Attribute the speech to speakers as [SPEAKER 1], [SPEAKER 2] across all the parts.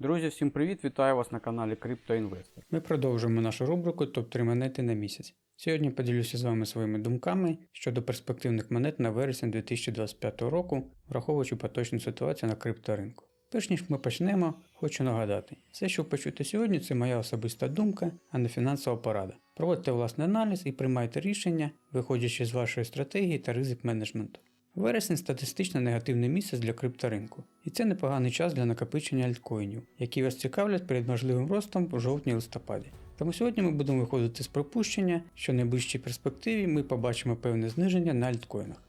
[SPEAKER 1] Друзі, всім привіт! Вітаю вас на каналі CryptoInvestor.
[SPEAKER 2] Ми продовжуємо нашу рубрику топ-3 монети на місяць. Сьогодні поділюся з вами своїми думками щодо перспективних монет на вересень 2025 року, враховуючи поточну ситуацію на крипторинку. Перш ніж ми почнемо, хочу нагадати, все, що почуєте сьогодні, це моя особиста думка, а не фінансова порада. Проводьте власний аналіз і приймайте рішення, виходячи з вашої стратегії та ризик менеджменту. Вересень статистично негативний місяць для крипторинку, і це непоганий час для накопичення альткоїнів, які вас цікавлять перед можливим ростом в жовтні-листопаді. Тому сьогодні ми будемо виходити з припущення, що в найближчій перспективі ми побачимо певне зниження на альткоїнах.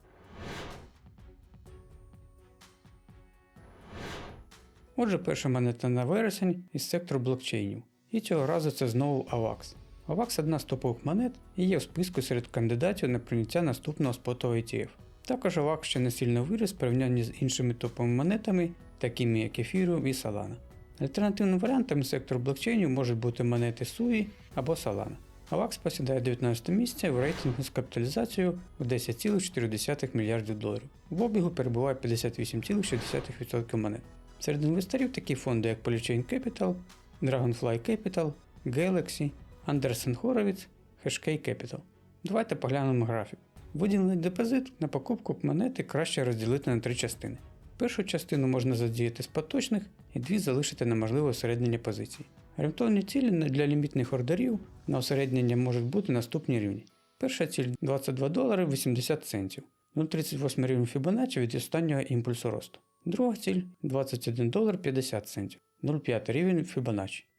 [SPEAKER 2] Отже, перша монета на вересень із сектору блокчейнів. І цього разу це знову AVAX. AVAX одна з топових монет і є в списку серед кандидатів на прийняття наступного спотового ETF. Також AVAX ще не сильно виріс в порівнянні з іншими топовими монетами, такими як Ethereum і Solana. Альтернативним варіантом сектору блокчейнів можуть бути монети SUI або Solana. AVAX посідає 19 місце в рейтингу з капіталізацією в 10,4 мільярдів доларів. В обігу перебуває 58,6% монет. Серед інвесторів такі фонди, як Polychain Capital, Dragonfly Capital, Galaxy, Anderson Horowitz, Hashkey Capital. Давайте поглянемо графік. Виділений депозит на покупку монети краще розділити на три частини. Першу частину можна задіяти з поточних і дві залишити на можливе осереднення позицій. Орієнтовні цілі для лімітних ордерів на осереднення можуть бути наступні рівні. Перша ціль 22 долари 80 центів, 0,38 рівень Fibonacci від останнього імпульсу росту. Друга ціль 21 долар 50 центів. 0,5 рівень Fibonacci.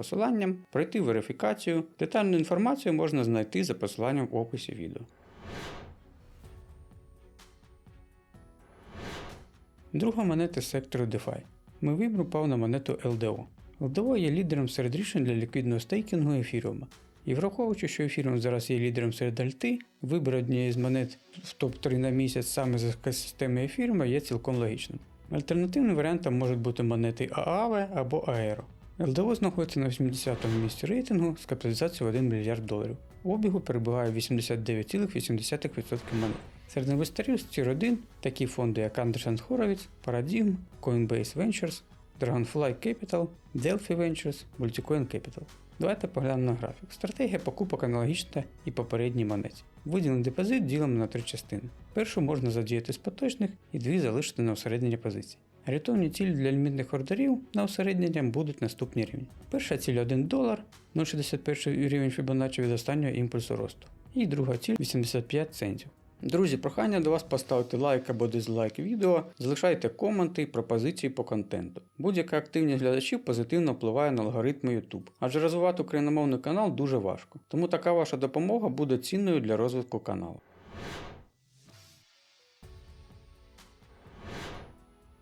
[SPEAKER 2] посиланням, пройти верифікацію. Детальну інформацію можна знайти за посиланням в описі відео. Друга монета з сектору DeFi. Ми вибір упав на монету LDO. LDO є лідером серед рішень для ліквідного стейкінгу ефіріума. І враховуючи, що ефіріум зараз є лідером серед альти, вибір однієї з монет в топ-3 на місяць саме з екосистеми ефіріума є цілком логічним. Альтернативним варіантом можуть бути монети AAV або Aero. LDO знаходиться на 80-му місці рейтингу з капіталізацією в 1 мільярд доларів. У обігу перебуває 89,8% монет. Серед інвесторів з Tier 1 такі фонди, як Anderson Horowitz, Paradigm, Coinbase Ventures, Dragonfly Capital, Delphi Ventures, Multicoin Capital. Давайте поглянемо на графік. Стратегія покупок аналогічна і попередній монеті. Виділений депозит ділимо на три частини. Першу можна задіяти з поточних і дві залишити на осереднення позицій. Рятовні цілі для лімітних ордерів на осереднення будуть наступні рівні. Перша ціль 1 долар, 0,61 рівень Fibonacci від останнього імпульсу росту. І друга ціль 85 центів. Друзі, прохання до вас поставити лайк або дизлайк відео, залишайте коменти і пропозиції по контенту. Будь-яка активність глядачів позитивно впливає на алгоритми YouTube, адже розвивати україномовний канал дуже важко, тому така ваша допомога буде цінною для розвитку каналу.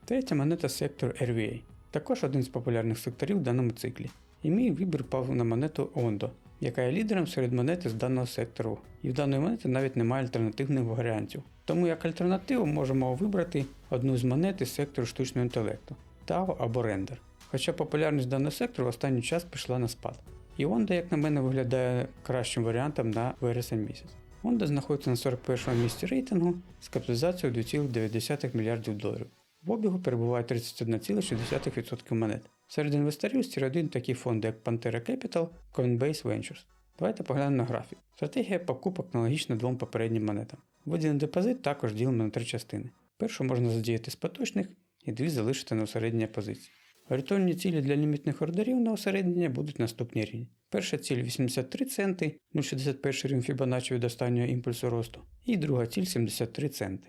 [SPEAKER 2] Третя монета сектор RVA. Також один з популярних секторів в даному циклі. І мій вибір пав на монету Ondo, яка є лідером серед монети з даного сектору. І в даної монети навіть немає альтернативних варіантів. Тому як альтернативу можемо вибрати одну з монет із сектору штучного інтелекту TAO або Render. Хоча популярність даного сектору в останній час пішла на спад. І Ondo, як на мене, виглядає кращим варіантом на вересень місяць. Ondo знаходиться на 41 місці рейтингу з капіталізацією 2,9 мільярдів доларів. В обігу перебуває 31,6% монет. Серед інвесторів 1 такі фонди, як Pantera Capital, Coinbase Ventures. Давайте поглянемо на графік. Стратегія покупок аналогічна двом попереднім монетам. Виділений депозит також ділимо на три частини. Першу можна задіяти з поточних і дві залишити на осереднення позицій. Орієнтовні цілі для лімітних ордерів на осереднення будуть наступні рівні. Перша ціль 83 центи, 0,61 рівень Fibonacci від останнього імпульсу росту, і друга ціль 73 центи.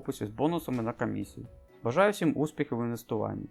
[SPEAKER 1] описі з бонусами на комісії. Бажаю всім успіхів в інвестуванні.